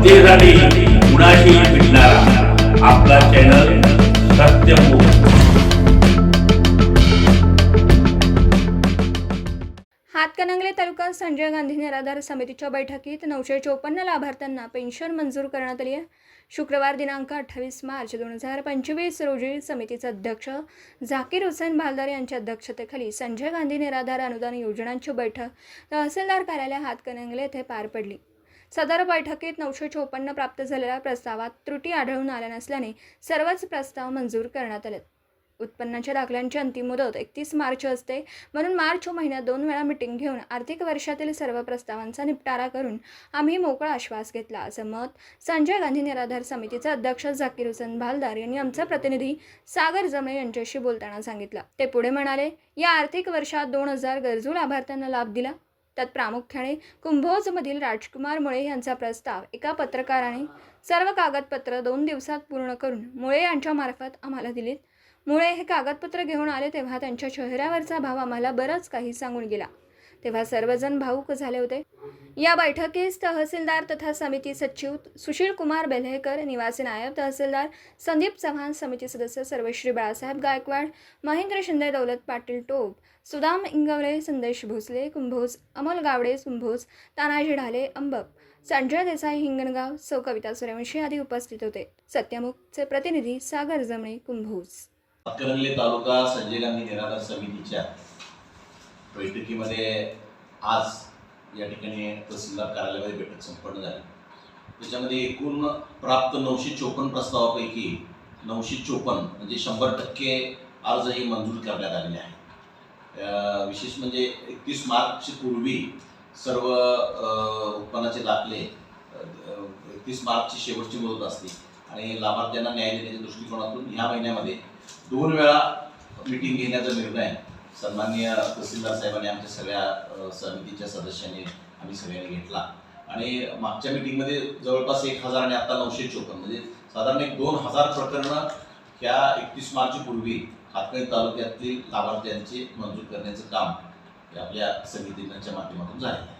जनतेसाठी कुणाशी भेटणारा आपला चॅनल सत्यमुख हातकणंगले तालुका संजय गांधी निराधार समितीच्या बैठकीत नऊशे चोपन्न लाभार्थ्यांना पेन्शन मंजूर करण्यात आली आहे. शुक्रवार दिनांक अठ्ठावीस मार्च दोन हजार पंचवीस रोजी समितीचे अध्यक्ष झाकीर हुसेन भालदार यांच्या अध्यक्षतेखाली संजय गांधी निराधार अनुदान योजनांची बैठक तहसीलदार कार्यालय हातकणंगले येथे पार पडली. सदर बैठकीत नऊशे चोपन्न प्राप्त झालेल्या प्रस्तावात त्रुटी आढळून आल्या नसल्याने सर्वच प्रस्ताव मंजूर करण्यात आले उत्पन्नाच्या दाखल्यांची अंतिम मुदत एकतीस मार्च असते. म्हणून मार्च महिन्यात दोन वेळा मिटिंग घेऊन आर्थिक वर्षातील सर्व प्रस्तावांचा निपटारा करून आम्ही मोकळा आश्वास घेतला असं मत संजय गांधी निराधार समितीचे अध्यक्ष झाकीर हुसेन भालदार यांनी आमचा प्रतिनिधी सागर जमळे यांच्याशी बोलताना सांगितलं. ते पुढे म्हणाले या आर्थिक वर्षात दोन हजार गरजू लाभार्थ्यांना लाभ दिला. त्यात प्रामुख्याने कुंभोजमधील राजकुमार मुळे यांचा प्रस्ताव एका पत्रकाराने सर्व कागदपत्र दोन दिवसात पूर्ण करून मुळे यांच्यामार्फत आम्हाला दिलीत. मुळे हे कागदपत्र घेऊन आले तेव्हा त्यांच्या चेहऱ्यावरचा भाव आम्हाला बरंच काही सांगून गेला. तेव्हा सर्वजण भाऊक झाले होते. या बैठकीस तहसीलदार तथा समिती सचिव सुशील कुमार बेल्हेकर निवासी नायब तहसीलदार संदीप चव्हाण समिती सदस्य सर्वश्री बाळासाहेब गायकवाड महेंद्र शिंदे दौलत पाटील टोप सुदाम इंगवले संदेश भोसले कुंभोज अमोल गावडे कुंभोज तानाजी ढाले अंबक संजय देसाई हिंगणगाव सौ कविता सूर्यवंशी आदी उपस्थित होते. सत्यमुखचे प्रतिनिधी सागर जमणे कुंभोज. तालुका संजय गांधी निराधार समितीच्या बैठकीमध्ये आज या ठिकाणी तहसीलदार कार्यालयामध्ये बैठक संपन्न झाली. त्याच्यामध्ये एकूण प्राप्त नऊशे चोपन्न प्रस्तावापैकी नऊशे चोपन्न म्हणजे शंभर टक्के अर्जही मंजूर करण्यात आलेले आहे विशेष म्हणजे एकतीस मार्च पूर्वी सर्व उत्पन्नाचे दाखले एकतीस मार्चची शेवटची मुदत असते. आणि लाभार्थ्यांना न्याय देण्याच्या दृष्टिकोनातून ह्या महिन्यामध्ये दोन वेळा मिटिंग घेण्याचा निर्णय सन्माननीय तहसीलदार साहेबांनी आमच्या सगळ्या समितीच्या सदस्यांनी आम्ही सगळ्यांनी घेतला. आणि मागच्या मिटिंगमध्ये जवळपास एक हजार आणि आता नऊशे चोपन्न म्हणजे साधारण एक दोन हजार प्रकरणं ह्या एकतीस मार्च पूर्वी हातकणी तालुक्यातील लाभार्थ्यांचे मंजूर करण्याचं काम आपल्या समितीच्या माध्यमातून झालेलं आहे.